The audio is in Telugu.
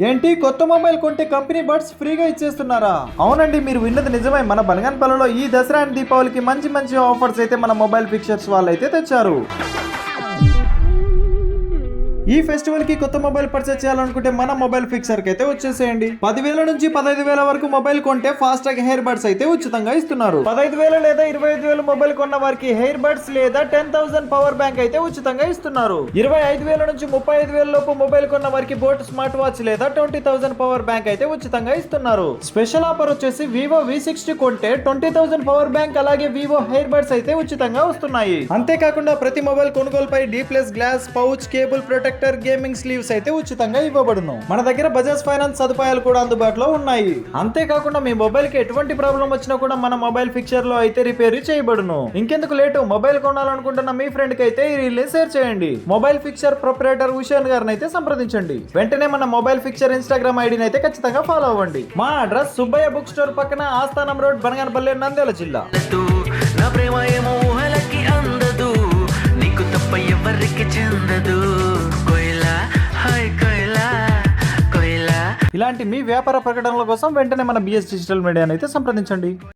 ఏంటి కొత్త మొబైల్ కొంటే కంపెనీ బడ్స్ ఫ్రీగా ఇచ్చేస్తున్నారా? అవునండి మీరు విన్నది నిజమే. మన బనగానపల్లిలో ఈ దసరా అండ్ దీపావళికి మంచి మంచి ఆఫర్స్ అయితే మన మొబైల్ పిక్చర్స్ వాళ్ళు అయితే తెచ్చారు. ఈ ఫెస్టివల్కి కొత్త మొబైల్ పర్చేస్ చేయాలనుకుంటే మన మొబైల్ ఫిక్సర్కి అయితే వచ్చేసేయండి. పదివేల నుంచి పదహైదు వేల వరకు మొబైల్ కొంటే ఫాస్ట్ ట్రాక్ హెయిర్ బడ్స్ అయితే ఉచితంగా ఇస్తున్నారు. పదహైదు వేల లేదా ఇరవై ఐదు వేల మొబైల్ కొన్న వారికి హెయిర్ బడ్స్ లేదా టెన్ థౌసండ్ పవర్ బ్యాంక్ అయితే ఉచితంగా ఇస్తున్నారు. ఇరవై ఐదు వేల నుంచి ముప్పై ఐదు వేల లోపు మొబైల్ కొన్న వారికి బోట్ స్మార్ట్ వాచ్ లేదా ట్వంటీ థౌసండ్ పవర్ బ్యాంక్ అయితే ఉచితంగా ఇస్తున్నారు. స్పెషల్ ఆఫర్ వచ్చేసి వివో వి సిక్స్టీ కొంటే ట్వంటీ థౌసండ్ పవర్ బ్యాంక్ అలాగే వివో హెయిర్ బడ్స్ అయితే ఉచితంగా వస్తున్నాయి. అంతేకాకుండా ప్రతి మొబైల్ కొనుగోలుపై D plus glass pouch cable sector gaming sleeves అయితే ఉచితంగా ఇవ్వబడును. మన దగ్గర బజాజ్ ఫైనాన్స్ సదుపాయాలు కూడా అందుబాటులో ఉన్నాయి. అంతేకాకుండా మీ మొబైల్కి ఎటువంటి ప్రాబ్లం వచ్చినా కూడా మన మొబైల్ ఫిక్చర్లో అయితే రిపేర్ చేయబడును. ఇంకెందుకు లేటు? మొబైల్ కొనాలనుకుంటున్న మీ ఫ్రెండ్కి అయితే ఈ రీల్ షేర్ చేయండి. మొబైల్ ఫిక్చర్ ప్రొపరేటర్ ఉషాన్ గారిని అయితే సంప్రదించండి. వెంటనే మన మొబైల్ ఫిక్చర్ ఇన్స్టాగ్రామ్ ఐడిని అయితే ఖచ్చితంగా ఫాలో అవ్వండి. మా అడ్రస్ సుబ్బయ్య బుక్ స్టోర్ పక్కన ఆస్థానం రోడ్ బనగానపల్లి నంద్యాల జిల్లా. నా ప్రేమ ఏమో ఇలాంటి మీ వ్యాపార ప్రకటనల కోసం వెంటనే మన బిఎస్ డిజిటల్ మీడియాని అయితే సంప్రదించండి.